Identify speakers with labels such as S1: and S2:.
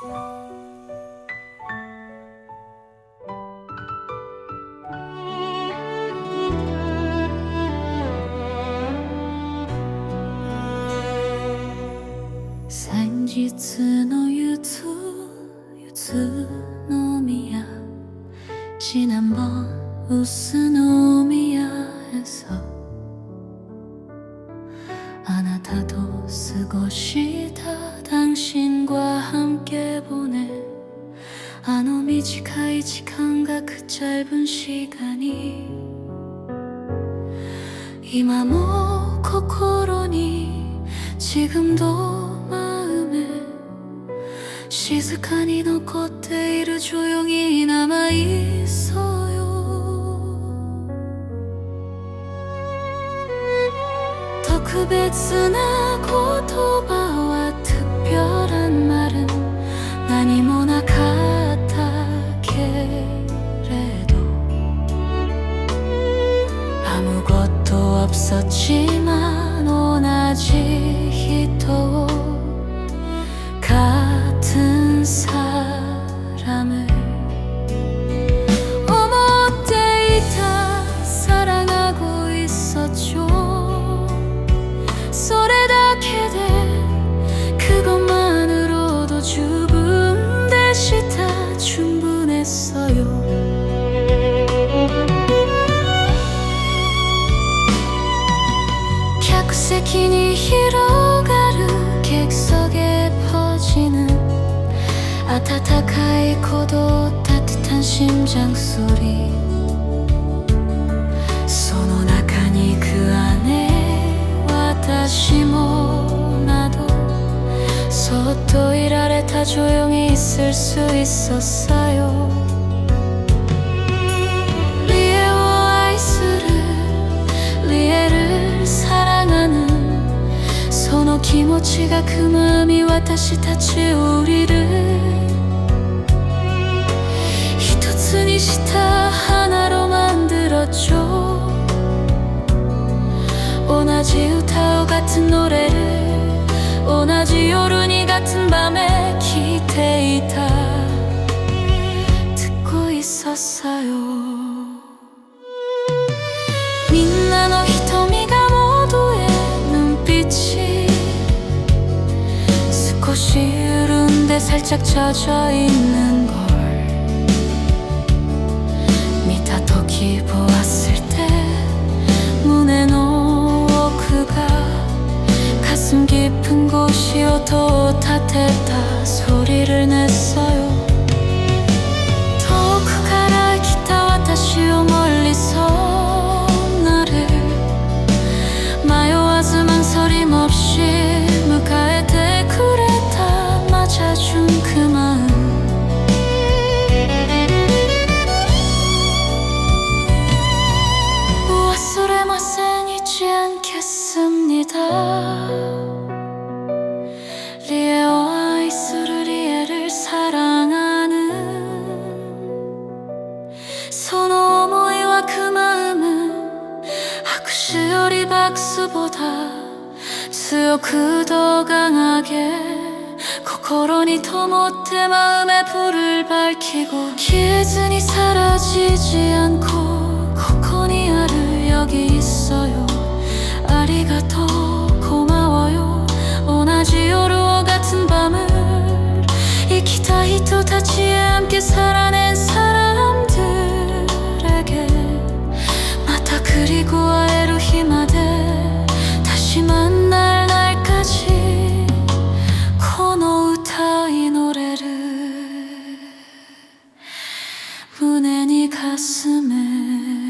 S1: 先日のゆつゆつの宮シナモン薄の宮へそ。あなたと過ごした 당신과 함께 보내あの短い時間がく짧은 시간이今も心に지금도 마음에静かに残っている조용히 남아 있어요特別な言葉 세키니 히로가르 객석에 퍼지는 아타타카이 코도 따뜻한 심장 소리. 그 안에 다 시모 나도 소토 일아레타 조용히 있을 수 있었어요. ちがくみ私たちを降りる。一つにした花ロマンで路上同じ歌をが募れる。同じ夜に같つばめ 활짝 젖어 있는 걸 미타토키 보았을 때 문에 놓어 그가 가슴 깊은 곳이 오도 탓했다 소리를 냈어. 리에와 이수르리에를 사랑하는 손오모이와 그 마음은 아쿠시오리 박수보다 수요 그더 강하게 코코로니 더 못해 마음의 불을 밝히고 기준이 사라지지 않고 시도 다치 함께 살아낸 사람들에게 마다 그리고 에로히마데 다시 만날 날까지 코노우타 이 노래를 문에 니 가슴에